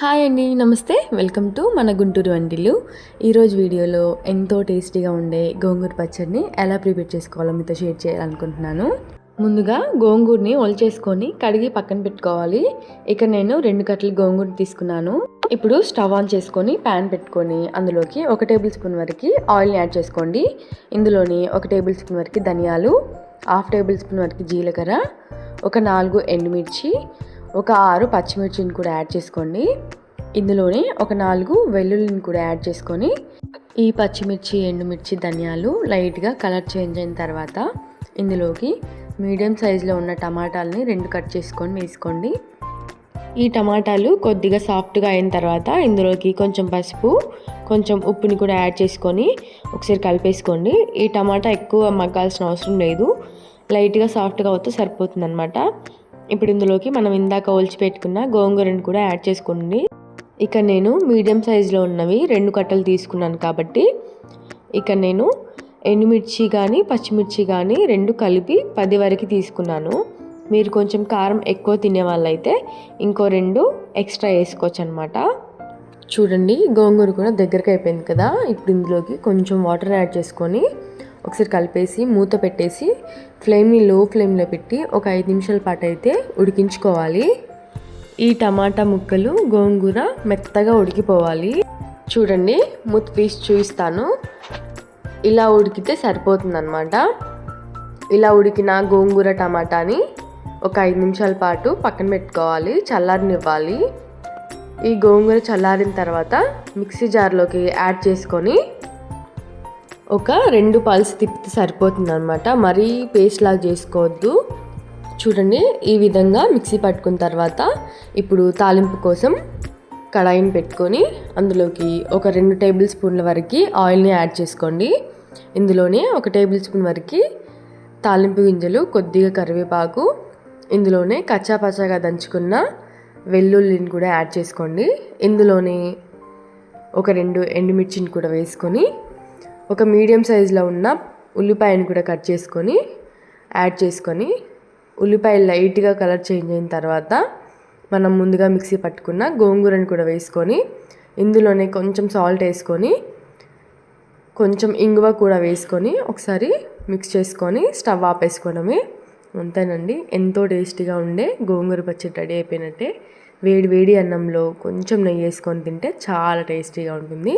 Hi అండి నమస్తే. Welcome to మన గుంటూరు వంటిల్లు. ఈరోజు వీడియోలో ఎంతో టేస్టీగా ఉండే గోంగూర పచ్చడిని ఎలా ప్రిపేర్ చేసుకోవాలో మీతో షేర్ చేయాలనుకుంటున్నాను. ముందుగా గోంగూరని ఒలిచేసుకొని కడిగి పక్కన పెట్టుకోవాలి. ఇక నేను రెండు కట్టలు గోంగూర తీసుకున్నాను. ఇప్పుడు స్టవ్ ఆన్ చేసుకొని ప్యాన్ పెట్టుకొని అందులోకి ఒక టేబుల్ స్పూన్ వరకు ఆయిల్ని యాడ్ చేసుకోండి. ఇందులోని ఒక టేబుల్ స్పూన్ వరకు ధనియాలు హాఫ్ టేబుల్ స్పూన్ వరకు జీలకర్ర ఒక నాలుగు ఎండుమిర్చి ఒక ఆరు పచ్చిమిర్చిని కూడా యాడ్ చేసుకోండి. ఇందులోనే ఒక నాలుగు వెల్లుల్లిని కూడా యాడ్ చేసుకొని ఈ పచ్చిమిర్చి ఎండుమిర్చి ధనియాలు లైట్గా కలర్ చేంజ్ అయిన తర్వాత ఇందులోకి మీడియం సైజులో ఉన్న టమాటాలని రెండు కట్ చేసుకొని వేసుకోండి. ఈ టమాటాలు కొద్దిగా సాఫ్ట్గా అయిన తర్వాత ఇందులోకి కొంచెం పసుపు కొంచెం ఉప్పుని కూడా యాడ్ చేసుకొని ఒకసారి కలిపేసుకోండి. ఈ టమాటా ఎక్కువ మగ్గాల్సిన అవసరం లేదు. లైట్గా సాఫ్ట్గా అవుతే సరిపోతుంది అనమాట ఇప్పుడు ఇందులోకి మనం ఇందాక ఒలిచి పెట్టుకున్న గోంగూరను కూడా యాడ్ చేసుకోండి. ఇక నేను మీడియం సైజులో ఉన్నవి రెండు కట్టలు తీసుకున్నాను కాబట్టి ఇక నేను ఎండుమిర్చి కానీ పచ్చిమిర్చి కానీ రెండు కలిపి పది వరకు తీసుకున్నాను. మీరు కొంచెం కారం ఎక్కువ తినే వాళ్ళైతే ఇంకో రెండు ఎక్స్ట్రా వేసుకోవచ్చు అనమాట చూడండి గోంగూర కూడా దగ్గరకు అయిపోయింది కదా. ఇప్పుడు ఇందులోకి కొంచెం వాటర్ యాడ్ చేసుకొని ఒకసారి కలిపేసి మూత పెట్టేసి ఫ్లేమ్ని లో ఫ్లేమ్లో పెట్టి ఒక ఐదు నిమిషాల పాటు అయితే ఉడికించుకోవాలి. ఈ టమాటా ముక్కలు గోంగూర మెత్తగా ఉడికిపోవాలి. చూడండి మూత తీసి చూపిస్తాను. ఇలా ఉడికితే సరిపోతుందన్నమాట. ఇలా ఉడికిన గోంగూర టమాటాని ఒక ఐదు నిమిషాల పాటు పక్కన పెట్టుకోవాలి చల్లారనివ్వాలి. ఈ గోంగూర చల్లారిన తర్వాత మిక్సీ జార్లోకి యాడ్ చేసుకొని ఒక రెండు పల్స్ తిప్పితే సరిపోతుంది అనమాట మరీ పేస్ట్ లాగా చేసుకోవద్దు. చూడండి ఈ విధంగా మిక్సీ పట్టుకున్న తర్వాత ఇప్పుడు తాలింపు కోసం కడాయిని పెట్టుకొని అందులోకి ఒక రెండు టేబుల్ స్పూన్ల వరకు ఆయిల్ని యాడ్ చేసుకోండి. ఇందులోనే ఒక టేబుల్ స్పూన్ వరకు తాలింపు గింజలు కొద్దిగా కరివేపాకు ఇందులోనే కచ్చాపచ్చాగా దంచుకున్న వెల్లుల్లిని కూడా యాడ్ చేసుకోండి. ఇందులోనే ఒక రెండు ఎండుమిర్చిని కూడా వేసుకొని ఒక మీడియం సైజులో ఉన్న ఉల్లిపాయను కూడా కట్ చేసుకొని యాడ్ చేసుకొని ఉల్లిపాయ లైట్గా కలర్ చేంజ్ అయిన తర్వాత మనం ముందుగా మిక్సీ పట్టుకున్న గోంగూరని కూడా వేసుకొని ఇందులోనే కొంచెం సాల్ట్ వేసుకొని కొంచెం ఇంగువ కూడా వేసుకొని ఒకసారి మిక్స్ చేసుకొని స్టవ్ ఆపేసుకోవడమే అంతేనండి. ఎంతో టేస్టీగా ఉండే గోంగూర పచ్చడి రెడీ అయిపోయినట్టే. వేడి వేడి అన్నంలో కొంచెం నెయ్యి వేసుకొని తింటే చాలా టేస్టీగా ఉంటుంది.